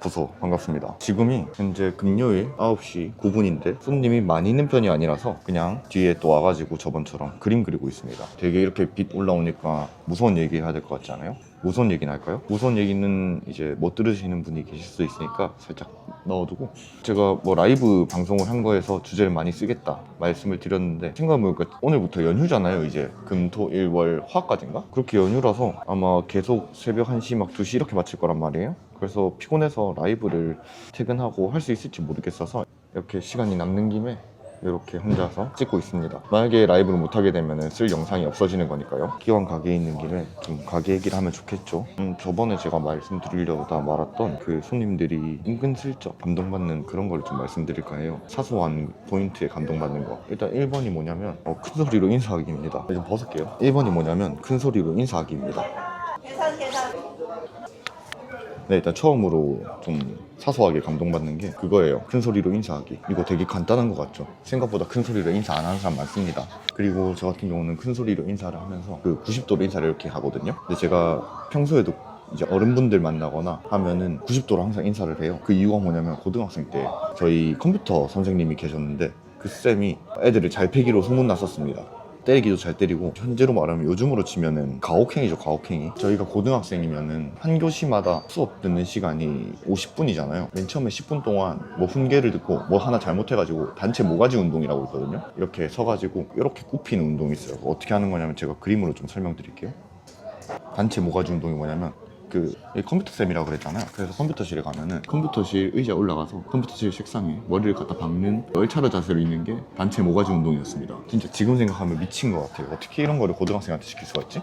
보소 반갑습니다. 지금이 현재 금요일 9시 9분인데 손님이 많이 있는 편이 아니라서 그냥 뒤에 또 와가지고 저번처럼 그림 그리고 있습니다. 되게 이렇게 빛 올라오니까 무서운 얘기 해야 될 것 같지 않아요? 무서운 얘기는 할까요? 무서운 얘기는 이제 못 들으시는 분이 계실 수도 있으니까 살짝 넣어두고 제가 뭐 라이브 방송을 한 거에서 주제를 많이 쓰겠다 말씀을 드렸는데 생각해보니까 오늘부터 연휴잖아요 이제 금 토 일 월 화까지인가? 그렇게 연휴라서 아마 계속 새벽 1시 막 2시 이렇게 마칠 거란 말이에요 그래서 피곤해서 라이브를 퇴근하고 할 수 있을지 모르겠어서 이렇게 시간이 남는 김에 이렇게 혼자서 찍고 있습니다. 만약에 라이브를 못하게 되면 쓸 영상이 없어지는 거니까요. 기왕 가게에 있는 김에 좀 가게 얘기를 하면 좋겠죠. 음, 저번에 제가 말씀드리려다 말았던 그 손님들이 은근슬쩍 감동받는 그런 걸좀 말씀드릴까 해요. 사소한 포인트에 감동받는 거. 일단 1번이 뭐냐면 어, 큰 소리로 인사하기입니다. 좀 벗을게요. 1번이 뭐냐면 큰 소리로 인사하기입니다. 계산 계산 네, 일단 처음으로 좀 사소하게 감동받는 게 그거예요. 큰 소리로 인사하기. 이거 되게 간단한 것 같죠? 생각보다 큰 소리로 인사 안 하는 사람 많습니다. 그리고 저 같은 경우는 큰 소리로 인사를 하면서 그 90도로 인사를 이렇게 하거든요. 근데 제가 평소에도 이제 어른분들 만나거나 하면은 90도로 항상 인사를 해요. 그 이유가 뭐냐면 고등학생 때 저희 컴퓨터 선생님이 계셨는데 그 쌤이 애들을 잘 패기로 소문났었습니다. 때리기도 잘 때리고 현재로 말하면 요즘으로 치면은 가혹행위죠 가혹행위. 저희가 고등학생이면은 한 교시마다 수업 듣는 시간이 50분이잖아요. 맨 처음에 10분 동안 뭐 훈계를 듣고 뭐 하나 잘못해가지고 단체 모가지 운동이라고 있거든요. 이렇게 서가지고 이렇게 굽히는 운동이 있어요. 어떻게 하는 거냐면 제가 그림으로 좀 설명드릴게요. 단체 모가지 운동이 뭐냐면 그 컴퓨터 쌤이라고 그랬잖아요. 그래서 컴퓨터실에 가면은 컴퓨터실 의자 올라가서 컴퓨터실 책상에 머리를 갖다 박는 얼차려 자세로 있는 게 단체 모가지 운동이었습니다. 진짜 지금 생각하면 미친 것 같아요. 어떻게 이런 거를 고등학생한테 시킬 수가 있지?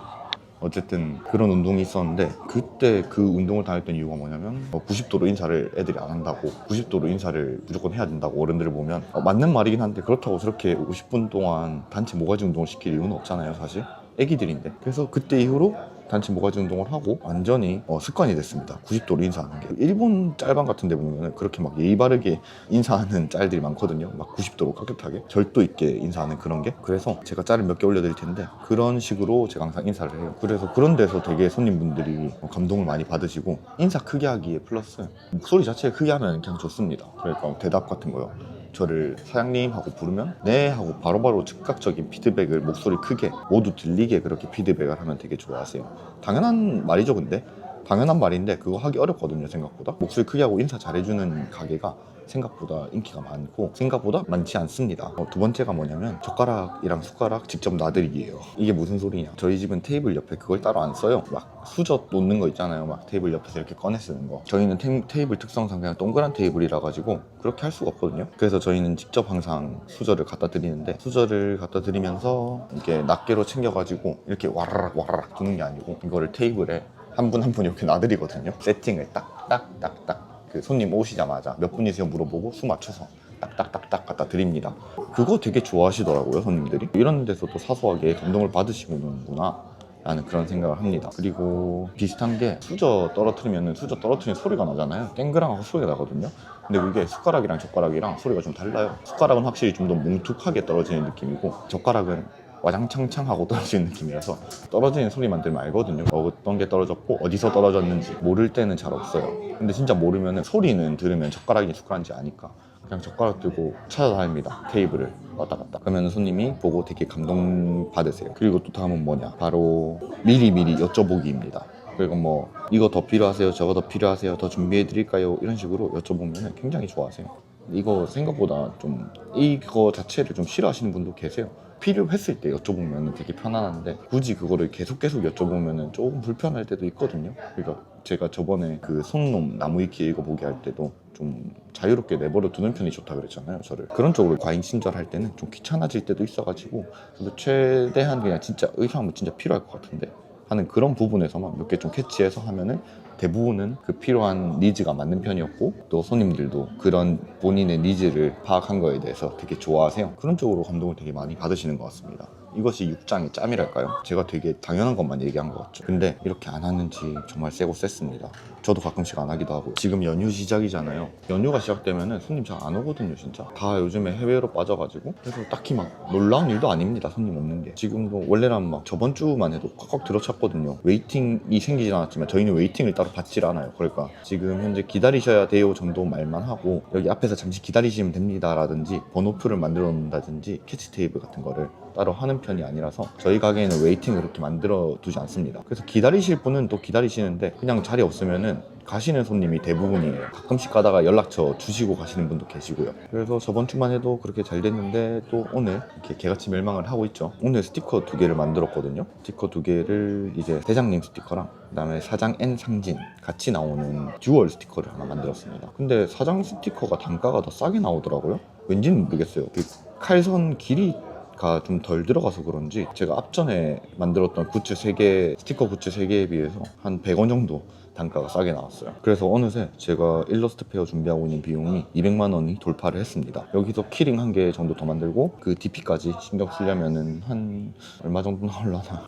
어쨌든 그런 운동이 있었는데 그때 그 운동을 다녔던 이유가 뭐냐면 어, 90도로 인사를 애들이 안 한다고 90도로 인사를 무조건 해야 된다고 어른들을 보면 어, 맞는 말이긴 한데 그렇다고 저렇게 50분 동안 단체 모가지 운동을 시킬 이유는 없잖아요 사실 애기들인데 그래서 그때 이후로 단체 모가지 운동을 하고 완전히 어, 습관이 됐습니다. 90도로 인사하는 게. 일본 짤방 같은 데 보면 그렇게 막 예의 바르게 인사하는 짤들이 많거든요. 막 90도로 깍듯하게 절도 있게 인사하는 그런 게. 그래서 제가 짤을 몇 개 올려드릴 텐데 그런 식으로 제가 항상 인사를 해요. 그래서 그런 데서 되게 손님분들이 어, 감동을 많이 받으시고 인사 크게 하기에 플러스 목소리 자체가 크게 하면 그냥 좋습니다. 그러니까 대답 같은 거요 저를 사장님 하고 부르면 네 하고 바로바로 즉각적인 피드백을 목소리 크게 모두 들리게 그렇게 피드백을 하면 되게 좋아하세요. 당연한 말이죠 근데. 당연한 말인데 그거 하기 어렵거든요 생각보다. 목소리 크게 하고 인사 잘해주는 가게가 생각보다 인기가 많고 생각보다 많지 않습니다. 어, 두 번째가 뭐냐면 젓가락이랑 숟가락 직접 놔드리기예요. 이게 무슨 소리냐? 저희 집은 테이블 옆에 그걸 따로 안 써요. 막 수저 놓는 거 있잖아요. 막 테이블 옆에서 이렇게 꺼내 쓰는 거. 저희는 테이, 테이 블 특성상 그냥 동그란 테이블이라 가지고 그렇게 할 수가 없거든요. 그래서 저희는 직접 항상 수저를 갖다 드리는데 수저를 갖다 드리면서 이렇게 낱개로 챙겨가지고 이렇게 와라락 와라락 두는 게 아니고 이거를 테이블에 한 분 한 분 이렇게 놔드리거든요. 세팅을 딱 딱 딱 딱 그 손님 오시자마자 몇 분이세요 물어보고 수 맞춰서 딱딱딱딱 갖다 드립니다. 그거 되게 좋아하시더라고요 손님들이. 이런 데서도 사소하게 감동을 받으시는구나. 라는 그런 생각을 합니다. 그리고 비슷한 게 수저 떨어뜨리면 수저 떨어뜨리는 소리가 나잖아요. 땡그랑하고 소리가 나거든요. 근데 그게 숟가락이랑 젓가락이랑 소리가 좀 달라요. 숟가락은 확실히 좀 더 뭉툭하게 떨어지는 느낌이고 젓가락은 와장창창 하고 떨어지는 느낌이라서 떨어지는 소리만 들으면 알거든요. 어떤 게 떨어졌고 어디서 떨어졌는지 모를 때는 잘 없어요. 근데 진짜 모르면 소리는 들으면 젓가락인지 숟가락인지 아니까 그냥 젓가락 들고 찾아다닙니다. 테이블을 왔다 갔다. 그러면 손님이 보고 되게 감동 받으세요. 그리고 또 다음은 뭐냐? 바로 미리미리 여쭤보기입니다. 그리고 뭐 이거 더 필요하세요? 저거 더 필요하세요? 더 준비해 드릴까요? 이런 식으로 여쭤보면 굉장히 좋아하세요. 이거 생각보다 좀 이거 자체를 좀 싫어하시는 분도 계세요. 필요했을 때 여쭤보면 되게 편안한데 굳이 그거를 계속 계속 여쭤보면 조금 불편할 때도 있거든요. 그러니까 제가 저번에 그 손놈 나무위키 읽어보기 할 때도 좀 자유롭게 내버려 두는 편이 좋다 그랬잖아요 저를 그런 쪽으로 과잉 친절할 때는 좀 귀찮아질 때도 있어가지고 그래서 최대한 그냥 진짜 의사하면 진짜 필요할 것 같은데 하는 그런 부분에서만 몇 개 좀 캐치해서 하면은 대부분은 그 필요한 니즈가 맞는 편이었고 또 손님들도 그런 본인의 니즈를 파악한 거에 대해서 되게 좋아하세요. 그런 쪽으로 감동을 되게 많이 받으시는 것 같습니다 이것이 육장의 짬이랄까요? 제가 되게 당연한 것만 얘기한 것 같죠. 근데 이렇게 안 하는지 정말 세고 셌습니다. 저도 가끔씩 안 하기도 하고. 지금 연휴 시작이잖아요. 연휴가 시작되면은 손님 잘 안 오거든요 진짜. 다 요즘에 해외로 빠져가지고. 그래서 딱히 막 놀라운 일도 아닙니다 손님 없는 게. 지금도 원래라면 막 저번 주만 해도 꽉꽉 들어찼거든요. 웨이팅이 생기진 않았지만 저희는 웨이팅을 따로 받질 않아요. 그러니까 지금 현재 기다리셔야 돼요 정도 말만 하고 여기 앞에서 잠시 기다리시면 됩니다 라든지 번호표를 만들어 놓는다든지 캐치 테이블 같은 거를 따로 하는 편이 아니라서 저희 가게에는 웨이팅을 그렇게 만들어 두지 않습니다. 그래서 기다리실 분은 또 기다리시는데 그냥 자리 없으면은 가시는 손님이 대부분이에요. 가끔씩 가다가 연락처 주시고 가시는 분도 계시고요. 그래서 저번 주만 해도 그렇게 잘 됐는데 또 오늘 이렇게 개같이 멸망을 하고 있죠. 오늘 스티커 두 개를 만들었거든요. 스티커 두 개를 이제 대장님 스티커랑 그다음에 사장 N 상진 같이 나오는 듀얼 스티커를 하나 만들었습니다. 근데 사장 스티커가 단가가 더 싸게 나오더라고요. 왠지는 모르겠어요. 그 칼선 길이 가 좀 덜 들어가서 그런지 제가 앞전에 만들었던 굿즈 3개 스티커 굿즈 3개에 비해서 한 100원 정도 단가가 싸게 나왔어요. 그래서 어느새 제가 일러스트 페어 준비하고 있는 비용이 200만 원이 돌파를 했습니다. 여기서 키링 한 개 정도 더 만들고 그 DP까지 신경 쓰려면은 한 얼마 정도 나올라나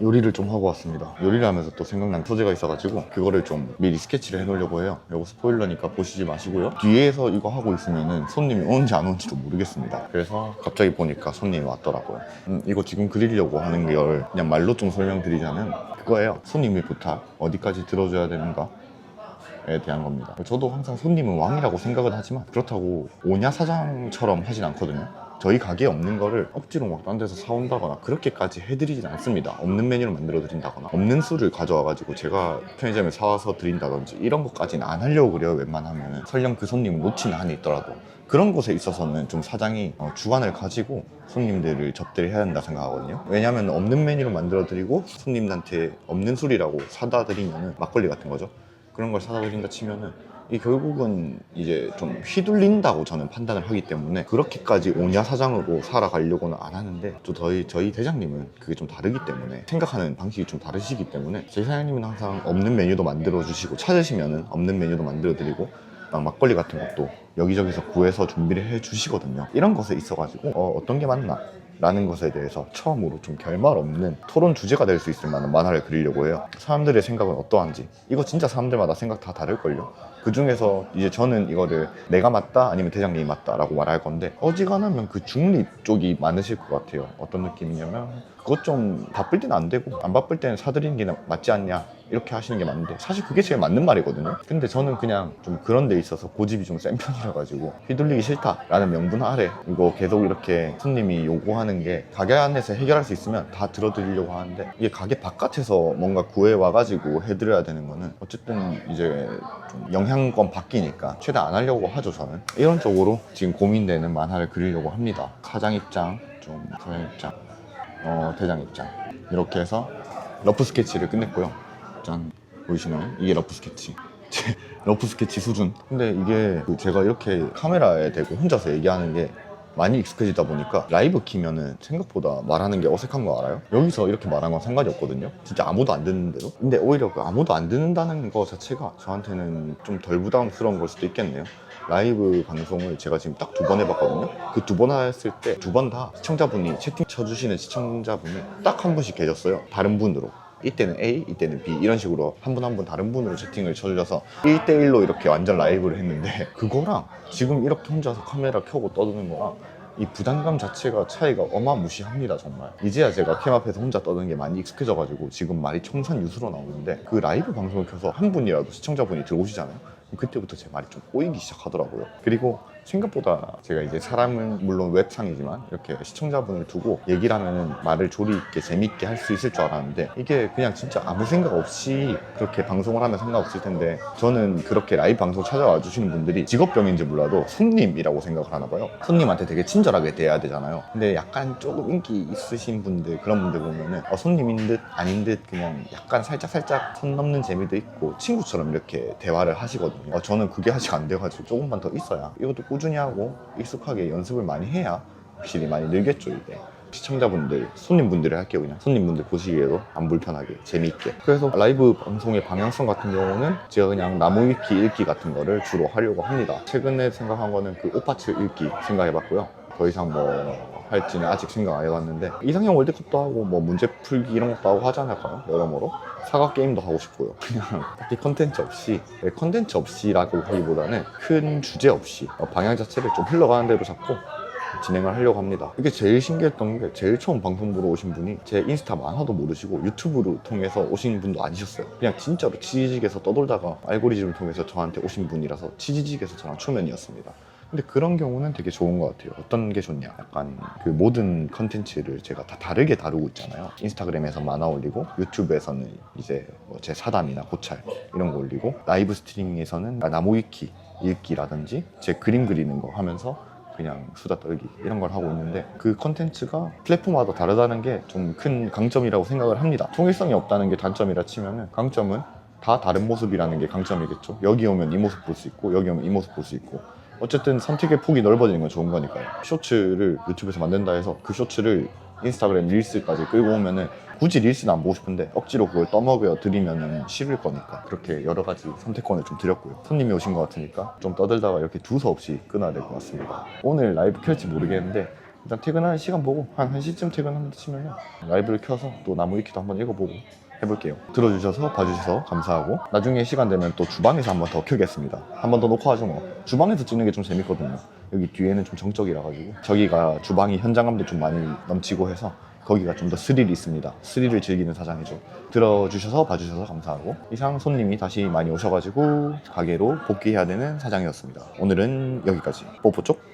요리를 좀 하고 왔습니다. 요리를 하면서 또 생각난 소재가 있어가지고 그거를 좀 미리 스케치를 해놓으려고 해요. 이거 스포일러니까 보시지 마시고요. 뒤에서 이거 하고 있으면은 손님이 오는지 안 오는지도 모르겠습니다. 그래서 갑자기 보니까 손님이 왔더라고요. 음, 이거 지금 그리려고 하는 걸 그냥 말로 좀 설명드리자면 그거예요. 손님의 부탁 어디까지 들어줘야 되는가? 에 대한 겁니다. 저도 항상 손님은 왕이라고 생각은 하지만 그렇다고 오냐 사장처럼 하진 않거든요. 저희 가게에 없는 거를 억지로 막 딴 데서 사온다거나 그렇게까지 해드리진 않습니다. 없는 메뉴를 만들어 드린다거나 없는 술을 가져와가지고 제가 편의점에 사와서 드린다든지 이런 것까지는 안 하려고 그래요. 웬만하면 설령 그 손님을 놓치는 한이 있더라도 그런 곳에 있어서는 좀 사장이 어, 주관을 가지고 손님들을 접대를 해야 된다 생각하거든요. 왜냐하면 없는 메뉴를 만들어 드리고 손님한테 없는 술이라고 사다 드리면은 막걸리 같은 거죠. 그런 걸 사다 드린다 치면은 이 결국은 이제 좀 휘둘린다고 저는 판단을 하기 때문에 그렇게까지 오냐 사장으로 살아가려고는 안 하는데 또 저희 저희 대장님은 그게 좀 다르기 때문에 생각하는 방식이 좀 다르시기 때문에 저희 사장님은 항상 없는 메뉴도 만들어 주시고 찾으시면은 없는 메뉴도 만들어 드리고 막 막걸리 같은 것도 여기저기서 구해서 준비를 해 주시거든요. 이런 것에 있어 가지고 어, 어떤 게 맞나? 라는 것에 대해서 처음으로 좀 결말 없는 토론 주제가 될 수 있을 만한 만화를 그리려고 해요. 사람들의 생각은 어떠한지. 이거 진짜 사람들마다 생각 다 다를걸요. 그 중에서 이제 저는 이거를 내가 맞다 아니면 대장님이 맞다라고 말할 건데 어지간하면 그 중립 쪽이 많으실 것 같아요. 어떤 느낌이냐면 그것 좀 바쁠 때는 안 되고 안 바쁠 때는 사드리는 게 맞지 않냐 이렇게 하시는 게 맞는데 사실 그게 제일 맞는 말이거든요. 근데 저는 그냥 좀 그런 데 있어서 고집이 좀 센 편이라 가지고 휘둘리기 싫다라는 명분 아래 이거 계속 이렇게 손님이 요구하는 게 가게 안에서 해결할 수 있으면 다 들어드리려고 하는데 이게 가게 바깥에서 뭔가 구해 와가지고 해드려야 되는 거는 어쨌든 이제 좀 영향 권 바뀌니까 최대한 안 하려고 하죠 저는. 이런 쪽으로 지금 고민되는 만화를 그리려고 합니다. 사장 입장 좀 사장 입장 어, 대장 입장. 이렇게 해서 러프 스케치를 끝냈고요. 짠 보이시나요? 이게 러프 스케치. 제 러프 스케치 수준. 근데 이게 그 제가 이렇게 카메라에 대고 혼자서 얘기하는 게 많이 익숙해지다 보니까 라이브 키면은 생각보다 말하는 게 어색한 거 알아요? 여기서 이렇게 말하는 건 상관이 없거든요 진짜 아무도 안 듣는데도 근데 오히려 그 아무도 안 듣는다는 거 자체가 저한테는 좀 덜 부담스러운 걸 수도 있겠네요 라이브 방송을 제가 지금 딱 두 번 해봤거든요. 그 두 번 했을 때 두 번 다 시청자분이 채팅 쳐주시는 시청자분이 딱 한 분씩 계셨어요. 다른 분으로. 이때는 A, 이때는 B 이런 식으로 한 분 한 분 다른 분으로 채팅을 쳐주셔서 1대1로 이렇게 완전 라이브를 했는데 그거랑 지금 이렇게 혼자서 카메라 켜고 떠드는 거랑 이 부담감 자체가 차이가 어마무시합니다 정말. 이제야 제가 캠 앞에서 혼자 떠드는 게 많이 익숙해져가지고 지금 말이 청산유수로 나오는데 그 라이브 방송을 켜서 한 분이라도 시청자분이 들어오시잖아요. 그때부터 제 말이 좀 꼬이기 시작하더라고요. 그리고 생각보다 제가 이제 사람은 물론 웹상이지만 이렇게 시청자분을 두고 얘기를 하면은 말을 조리 있게 재밌게 할 수 있을 줄 알았는데 이게 그냥 진짜 아무 생각 없이 그렇게 방송을 하면 상관없을 텐데 저는 그렇게 라이브 방송 찾아와 주시는 분들이 직업병인지 몰라도 손님이라고 생각을 하나 봐요. 손님한테 되게 친절하게 대해야 되잖아요. 근데 약간 조금 인기 있으신 분들 그런 분들 보면은 어, 손님인 듯 아닌 듯 그냥 약간 살짝 살짝 선 넘는 재미도 있고 친구처럼 이렇게 대화를 하시거든요. 어, 저는 그게 아직 안 돼가지고 조금만 더 있어야 이것도 꾸준히 하고 익숙하게 연습을 많이 해야 확실히 많이 늘겠죠 이게. 시청자분들, 손님분들이 할게요 그냥 손님분들 보시기에도 안 불편하게 재미있게. 그래서 라이브 방송의 방향성 같은 경우는 제가 그냥 나무 위키 읽기 같은 거를 주로 하려고 합니다. 최근에 생각한 거는 그 오파츠 읽기 생각해봤고요 더 이상 뭐 할지는 아직 생각 안 해봤는데 이상형 월드컵도 하고 뭐 문제 풀기 이런 것도 하고 하지 않을까요? 여러모로 사과 게임도 하고 싶고요. 그냥 딱히 컨텐츠 없이 네, 컨텐츠 없이라고 하기보다는 큰 주제 없이 어, 방향 자체를 좀 흘러가는 대로 잡고 진행을 하려고 합니다. 이게 제일 신기했던 게 제일 처음 방송 보러 오신 분이 제 인스타 만화도 모르시고 유튜브를 통해서 오신 분도 아니셨어요. 그냥 진짜로 치지직에서 떠돌다가 알고리즘을 통해서 저한테 오신 분이라서 치지직에서 저랑 초면이었습니다. 근데 그런 경우는 되게 좋은 것 같아요. 어떤 게 좋냐? 약간 그 모든 컨텐츠를 제가 다 다르게 다루고 있잖아요. 인스타그램에서 만화 올리고 유튜브에서는 이제 뭐 제 사담이나 고찰 이런 거 올리고 라이브 스트리밍에서는 나무위키 읽기라든지 제 그림 그리는 거 하면서 그냥 수다 떨기 이런 걸 하고 있는데 그 컨텐츠가 플랫폼마다 다르다는 게 좀 큰 강점이라고 생각을 합니다. 통일성이 없다는 게 단점이라 치면은 강점은 다 다른 모습이라는 게 강점이겠죠. 여기 오면 이 모습 볼 수 있고 여기 오면 이 모습 볼 수 있고 어쨌든 선택의 폭이 넓어지는 건 좋은 거니까요. 쇼츠를 유튜브에서 만든다 해서 그 쇼츠를 인스타그램 릴스까지 끌고 오면은 굳이 릴스는 안 보고 싶은데 억지로 그걸 떠먹여 드리면은 싫을 거니까 그렇게 여러 가지 선택권을 좀 드렸고요. 손님이 오신 것 같으니까 좀 떠들다가 이렇게 두서없이 끊어야 될 것 같습니다. 오늘 라이브 켤지 모르겠는데 일단 퇴근하는 시간 보고 한 1시쯤 퇴근한다 치면은 라이브를 켜서 또 나무 위키도 한번 읽어보고 해볼게요. 들어주셔서 봐주셔서 감사하고 나중에 시간 되면 또 주방에서 한번 더 켜겠습니다. 한번 더 녹화 하죠 뭐. 주방에서 찍는 게 좀 재밌거든요. 여기 뒤에는 좀 정적이라 가지고 저기가 주방이 현장감도 좀 많이 넘치고 해서 거기가 좀 더 스릴이 있습니다. 스릴을 즐기는 사장이죠. 들어주셔서 봐주셔서 감사하고 이상 손님이 다시 많이 오셔가지고 가게로 복귀해야 되는 사장이었습니다. 오늘은 여기까지. 뽀뽀 쪽.